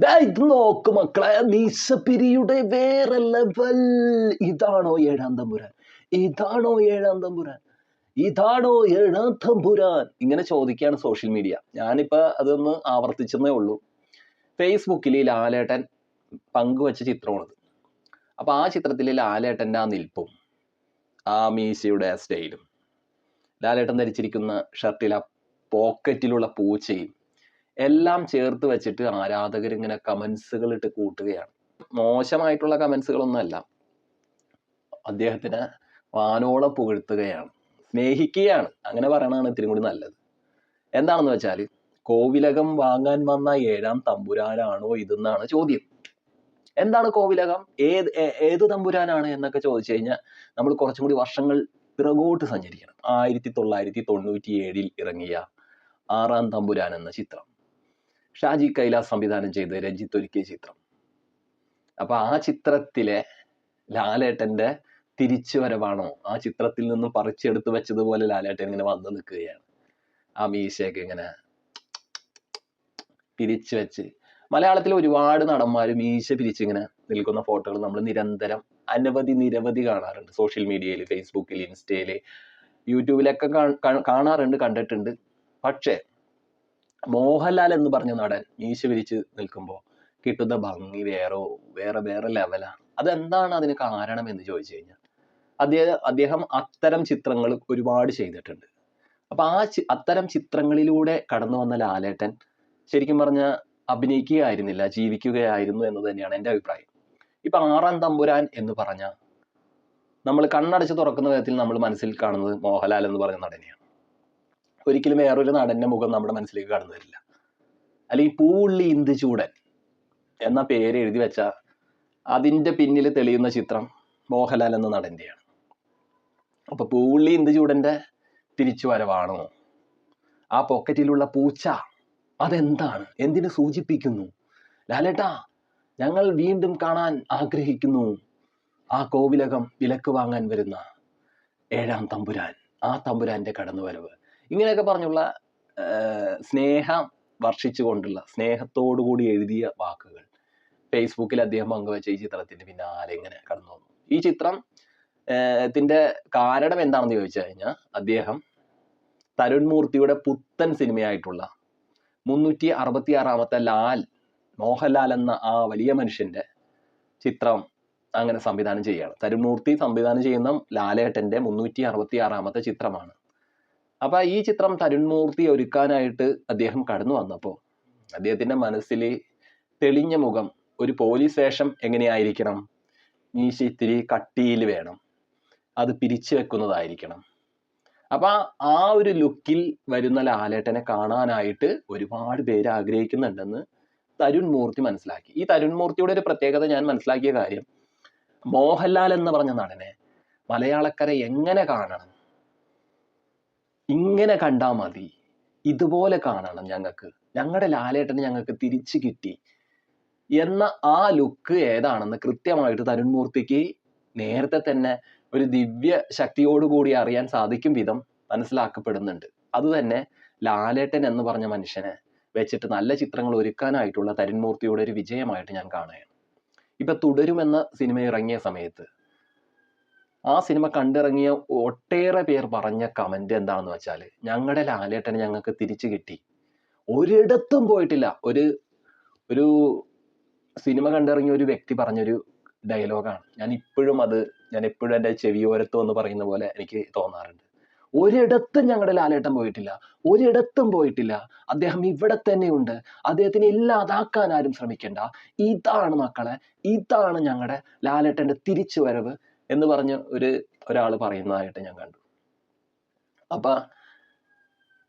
ഇത് നോക്ക് മക്കളെ മീശപ്പിരിയുടെ വേറെ ലെവൽ ഇതാണോ ഏഴാം തമ്പുരാൻ? ഇതാണോ ഏഴാം തമ്പുരാൻ? ഇതാണോ ഏഴാം തമ്പുരാൻ? ഇങ്ങനെ ചോദിക്കുകയാണ് സോഷ്യൽ മീഡിയ ഞാനിപ്പോ അതൊന്ന് ആവർത്തിച്ചെന്നേ ഉള്ളൂ. ഫേസ്ബുക്കിൽ ലാലേട്ടൻ പങ്കുവച്ച ചിത്രമാണിത്. അപ്പൊ ആ ചിത്രത്തിൽ ലാലേട്ടന്റെ ആ നിൽപ്പും ആ മീശയുടെ സ്റ്റൈലും ലാലേട്ടൻ ധരിച്ചിരിക്കുന്ന ഷർട്ടിൽ ആ പോക്കറ്റിലുള്ള പൂച്ചയും എല്ലാം ചേർത്ത് വെച്ചിട്ട് ആരാധകർ ഇങ്ങനെ കമൻസുകൾ ഇട്ട് കൂട്ടുകയാണ്. മോശമായിട്ടുള്ള കമൻസുകളൊന്നുമല്ല അദ്ദേഹത്തിനെ വാനോളം പുകഴ്ത്തുകയാണ്. സ്നേഹിക്കുകയാണ്. അങ്ങനെ പറയണതാണ് ഇത്തിരി കൂടി നല്ലത്. എന്താണെന്ന് വെച്ചാൽ കോവിലകം വാങ്ങാൻ വന്ന ഏഴാം തമ്പുരാനാണോ ഇതെന്നാണ് ചോദ്യം. എന്താണ് കോവിലകം? ഏത് ഏത് തമ്പുരാനാണ് എന്നൊക്കെ ചോദിച്ചു കഴിഞ്ഞാൽ നമ്മൾ കുറച്ചും കൂടി വർഷങ്ങൾ പിറകോട്ട് സഞ്ചരിക്കണം. ആയിരത്തി തൊള്ളായിരത്തി തൊണ്ണൂറ്റി ഏഴിൽ ഇറങ്ങിയ ആറാം തമ്പുരാൻ എന്ന ചിത്രം. ഷാജി കൈലാസ് സംവിധാനം ചെയ്ത രഞ്ജിത്ത് ഒരുക്കിയ ചിത്രം. അപ്പൊ ആ ചിത്രത്തിലെ ലാലേട്ടന്റെ തിരിച്ചുവരവാണോ? ആ ചിത്രത്തിൽ നിന്നും പറിച്ചെടുത്ത് വെച്ചതുപോലെ ലാലേട്ടൻ ഇങ്ങനെ വന്നു നിൽക്കുകയാണ്. ആ മീശയൊക്കെ ഇങ്ങനെ പിരിച്ചു വെച്ച്. മലയാളത്തിൽ ഒരുപാട് നടന്മാർ മീശ പിരിച്ചിങ്ങനെ നിൽക്കുന്ന ഫോട്ടോകൾ നമ്മൾ നിരന്തരം അനവധി നിരവധി കാണാറുണ്ട്. സോഷ്യൽ മീഡിയയിൽ ഫേസ്ബുക്കിൽ ഇൻസ്റ്റയിൽ യൂട്യൂബിലൊക്കെ കാണാറുണ്ട് കണ്ടിട്ടുണ്ട്. പക്ഷേ മോഹൻലാൽ എന്ന് പറഞ്ഞ നടൻ മീശ വിരിച്ച് നിൽക്കുമ്പോൾ കിട്ടുന്ന ഭംഗി വേറെ വേറെ വേറെ ലെവലാണ് അതെന്താണ് അതിന് കാരണം എന്ന് ചോദിച്ചു കഴിഞ്ഞാൽ അദ്ദേഹം അദ്ദേഹം അത്തരം ചിത്രങ്ങൾ ഒരുപാട് ചെയ്തിട്ടുണ്ട്. അപ്പൊ ആ അത്തരം ചിത്രങ്ങളിലൂടെ കടന്നു വന്ന ലാലേട്ടൻ ശരിക്കും പറഞ്ഞ അഭിനയിക്കുകയായിരുന്നില്ല ജീവിക്കുകയായിരുന്നു എന്ന് തന്നെയാണ് എന്റെ അഭിപ്രായം. ഇപ്പൊ ആറാം തമ്പുരാൻ എന്ന് പറഞ്ഞ നമ്മൾ കണ്ണടച്ച് തുറക്കുന്ന വിധത്തിൽ നമ്മൾ മനസ്സിൽ കാണുന്നത് മോഹൻലാൽ എന്ന് പറഞ്ഞ നടനെയാണ്. ഒരിക്കലും വേറൊരു നടന്റെ മുഖം നമ്മുടെ മനസ്സിലേക്ക് കടന്നു വരില്ല. അല്ലെങ്കിൽ പൂള്ളി ഇന്ത് ചൂടൻ എന്ന പേര് എഴുതി വെച്ച അതിന്റെ പിന്നിൽ തെളിയുന്ന ചിത്രം മോഹൻലാൽ എന്ന നടന്റെയാണ്. അപ്പൊ പൂള്ളി ഇന്ത് ചൂടന്റെ തിരിച്ചു വരവാണോ? ആ പോക്കറ്റിലുള്ള പൂച്ച അതെന്താണ്? എന്തിനു സൂചിപ്പിക്കുന്നു? ലാലേട്ടാ ഞങ്ങൾ വീണ്ടും കാണാൻ ആഗ്രഹിക്കുന്നു. ആ കോവിലകം വിലക്ക് വാങ്ങാൻ വരുന്ന ഏഴാം തമ്പുരാൻ ആ തമ്പുരാന്റെ കടന്നുവരവ്. ഇങ്ങനെയൊക്കെ പറഞ്ഞുള്ള സ്നേഹം വർഷിച്ചുകൊണ്ടുള്ള സ്നേഹത്തോടുകൂടി എഴുതിയ വാക്കുകൾ. ഫേസ്ബുക്കിൽ അദ്ദേഹം പങ്കുവച്ച ഈ ചിത്രത്തിന്റെ പിന്നാലെ ഇങ്ങനെ കടന്നു വന്നു ഈ ചിത്രം ത്തിന്റെ കാരണം എന്താണെന്ന് ചോദിച്ചു കഴിഞ്ഞാൽ അദ്ദേഹം തരുൺ മൂർത്തിയുടെ പുത്തൻ സിനിമയായിട്ടുള്ള മുന്നൂറ്റി അറുപത്തി ആറാമത്തെ ലാൽ മോഹൻലാൽ എന്ന ആ വലിയ മനുഷ്യന്റെ ചിത്രം അങ്ങനെ സംവിധാനം ചെയ്യുകയാണ്. തരുൺ മൂർത്തി സംവിധാനം ചെയ്യുന്ന ലാലേട്ടന്റെ മുന്നൂറ്റി അറുപത്തി ആറാമത്തെ ചിത്രമാണ് അപ്പൊ ഈ ചിത്രം തരുൺ മൂർത്തി ഒരുക്കാനായിട്ട് അദ്ദേഹം കടന്നു വന്നപ്പോൾ അദ്ദേഹത്തിന്റെ മനസ്സിൽ തെളിഞ്ഞ മുഖം ഒരു പോലീസ് വേഷം എങ്ങനെയായിരിക്കണം? മീശ ഇത്തിരി കട്ടിയിൽ വേണം. അത് പിരിച്ചു വെക്കുന്നതായിരിക്കണം. അപ്പൊ ആ ഒരു ലുക്കിൽ വരുന്ന ലാലേട്ടനെ കാണാനായിട്ട് ഒരുപാട് പേര് ആഗ്രഹിക്കുന്നുണ്ടെന്ന് തരുൺ മൂർത്തി മനസ്സിലാക്കി. ഈ തരുൺ മൂർത്തിയുടെ ഒരു പ്രത്യേകത ഞാൻ മനസ്സിലാക്കിയ കാര്യം മോഹൻലാൽ എന്ന് പറഞ്ഞ നടനെ മലയാളക്കര എങ്ങനെ കാണണം? ഇങ്ങനെ കണ്ടാൽ മതി. ഇതുപോലെ കാണണം ഞങ്ങൾക്ക്. ഞങ്ങളുടെ ലാലേട്ടനെ ഞങ്ങൾക്ക് തിരിച്ചു കിട്ടി. എന്ന ആ ലുക്ക് ഏതാണെന്ന് കൃത്യമായിട്ട് തരുൺ മൂർത്തിക്ക് നേരത്തെ തന്നെ ഒരു ദിവ്യ ശക്തിയോടുകൂടി അറിയാൻ സാധിക്കും വിധം മനസ്സിലാക്കപ്പെടുന്നുണ്ട്. അതുതന്നെ ലാലേട്ടൻ എന്ന് പറഞ്ഞ മനുഷ്യനെ വെച്ചിട്ട് നല്ല ചിത്രങ്ങൾ ഒരുക്കാനായിട്ടുള്ള തരുൺമൂർത്തിയുടെ ഒരു വിജയമായിട്ട് ഞാൻ കാണുകയാണ്. ഇപ്പൊ തുടരും എന്ന സിനിമ ഇറങ്ങിയ സമയത്ത് ആ സിനിമ കണ്ടിറങ്ങിയ ഒട്ടേറെ പേർ പറഞ്ഞ കമന്റ് എന്താണെന്ന് വെച്ചാൽ ഞങ്ങളുടെ ലാലേട്ടനെ ഞങ്ങൾക്ക് തിരിച്ചു കിട്ടി. ഒരിടത്തും പോയിട്ടില്ല. ഒരു ഒരു സിനിമ കണ്ടിറങ്ങിയ ഒരു വ്യക്തി പറഞ്ഞൊരു ഡയലോഗാണ് ഞാൻ ഇപ്പോഴും അത് ഞാൻ എപ്പോഴും എന്റെ ചെവിയോരത്ത് എന്ന് പറയുന്ന പോലെ എനിക്ക് തോന്നാറുണ്ട്. ഒരിടത്തും ഞങ്ങളുടെ ലാലേട്ടൻ പോയിട്ടില്ല. ഒരിടത്തും പോയിട്ടില്ല. അദ്ദേഹം ഇവിടെ തന്നെയുണ്ട് അദ്ദേഹത്തിനെ ഇല്ലാതാക്കാൻ ആരും ശ്രമിക്കണ്ട. ഇതാണ് മക്കളെ ഇതാണ് ഞങ്ങളുടെ ലാലേട്ടന്റെ തിരിച്ചു വരവ് എന്ന് പറഞ്ഞ ഒരു ഒരാൾ പറയുന്നതായിട്ട് ഞാൻ കണ്ടു. അപ്പൊ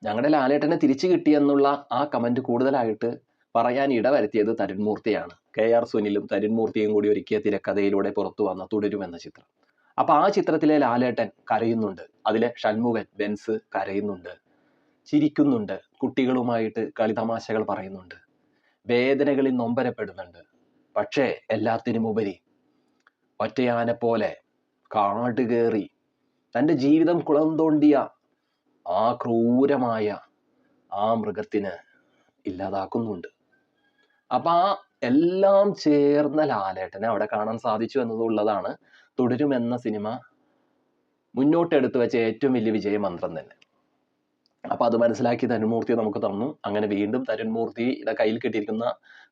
ഞങ്ങളുടെ ലാലേട്ടനെ തിരിച്ചു കിട്ടിയെന്നുള്ള ആ കമന്റ് കൂടുതലായിട്ട് പറയാൻ ഇടവരുത്തിയത് തരുൺമൂർത്തിയാണ് കെ ആർ സുനിലും തരുൺമൂർത്തിയും കൂടി ഒരുക്കിയ തിരക്കഥയിലൂടെ പുറത്തു വന്ന തുടരും എന്ന ചിത്രം. അപ്പൊ ആ ചിത്രത്തിലെ ലാലേട്ടൻ കരയുന്നുണ്ട്. അതിലെ ഷൺമുഖൻ ബെൻസ് കരയുന്നുണ്ട്. ചിരിക്കുന്നുണ്ട്. കുട്ടികളുമായിട്ട് കളിതമാശകൾ പറയുന്നുണ്ട്. വേദനകളിൽ നൊമ്പരപ്പെടുന്നുണ്ട്. പക്ഷേ എല്ലാത്തിനുമുപരി ഒറ്റയാനെ പോലെ കാട് കയറി തന്റെ ജീവിതം കുളം തോണ്ടിയ ആ ക്രൂരമായ ആ മൃഗത്തിന് ഇല്ലാതാക്കുന്നുണ്ട്. അപ്പൊ ആ എല്ലാം ചേർന്ന ലാലേട്ടനെ അവിടെ കാണാൻ സാധിച്ചു എന്നതുള്ളതാണ് തുടരും എന്ന സിനിമ മുന്നോട്ടെടുത്ത് വെച്ച ഏറ്റവും വലിയ വിജയമന്ത്രം തന്നെ. അപ്പൊ അത് മനസ്സിലാക്കി തരുൺമൂർത്തി നമുക്ക് തന്നു. അങ്ങനെ വീണ്ടും തരുൺമൂർത്തിയുടെ കയ്യിൽ കിട്ടിയിരിക്കുന്ന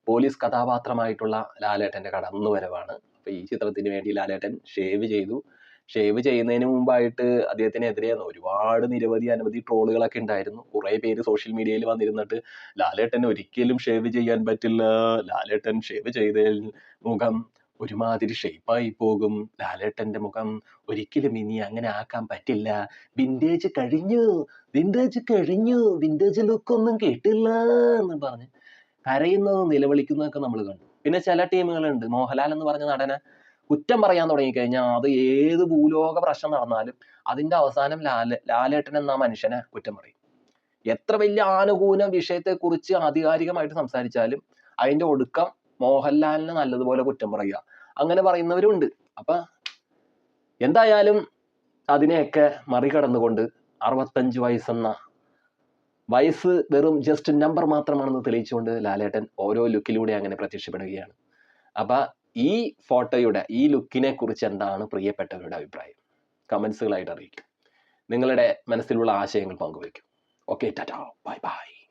പോലീസ് കഥാപാത്രമായിട്ടുള്ള ലാലേട്ടന്റെ കടന്നുവരവാണ് അപ്പൊ ഈ ചിത്രത്തിന് വേണ്ടി ലാലേട്ടൻ ഷേവ് ചെയ്തു. ഷേവ് ചെയ്യുന്നതിന് മുമ്പായിട്ട് അദ്ദേഹത്തിനെതിരെ ഒരുപാട് നിരവധി അനവധി ട്രോളുകളൊക്കെ ഉണ്ടായിരുന്നു. കുറേ പേര് സോഷ്യൽ മീഡിയയിൽ വന്നിരുന്നിട്ട് ലാലേട്ടൻ ഒരിക്കലും ഷേവ് ചെയ്യാൻ പറ്റില്ല. ലാലേട്ടൻ ഷേവ് ചെയ്താൽ മുഖം ഒരുമാതിരി ഷേപ്പായി പോകും. ലാലേട്ടന്റെ മുഖം ഒരിക്കലും ഇനി അങ്ങനെ ആക്കാൻ പറ്റില്ല. വിന്റേജ് കഴിഞ്ഞു. വിന്റേജ് കഴിഞ്ഞു. വിന്റേജ് ലുക്ക് ഒന്നും കിട്ടില്ല എന്ന് പറഞ്ഞ് കരയുന്നതും നിലവിളിക്കുന്നതൊക്കെ നമ്മൾ കണ്ടു. പിന്നെ ചില ടീമുകളുണ്ട്. മോഹൻലാൽ എന്ന് പറഞ്ഞ നടനെ കുറ്റം പറയാൻ തുടങ്ങിക്കഴിഞ്ഞാൽ അത് ഏത് ഭൂലോക പ്രശ്നം നടന്നാലും അതിന്റെ അവസാനം ലാല ലാലേട്ടൻ എന്ന മനുഷ്യനെ കുറ്റം പറയും. എത്ര വലിയ ആനുകൂല വിഷയത്തെക്കുറിച്ച് ആധികാരികമായിട്ട് സംസാരിച്ചാലും അതിന്റെ ഒടുക്കം മോഹൻലാലിനെ നല്ലതുപോലെ കുറ്റം പറയുക. അങ്ങനെ പറയുന്നവരുണ്ട്. അപ്പൊ എന്തായാലും അതിനെയൊക്കെ മറികടന്നുകൊണ്ട് അറുപത്തഞ്ച് വയസ്സെന്ന വയസ്സ് വെറും ജസ്റ്റ് നമ്പർ മാത്രമാണെന്ന് തെളിയിച്ചുകൊണ്ട് ലാലേട്ടൻ ഓരോ ലുക്കിലൂടെ അങ്ങനെ പ്രത്യക്ഷപ്പെടുകയാണ്. അപ്പൊ ഈ ഫോട്ടോയുടെ ഈ ലുക്കിനെ കുറിച്ച് എന്താണ് പ്രിയപ്പെട്ടവരുടെ അഭിപ്രായം? കമന്റ്സുകളായിട്ട് അറിയിക്കും. നിങ്ങളുടെ മനസ്സിലുള്ള ആശയങ്ങൾ പങ്കുവയ്ക്കും. Okay tata bye bye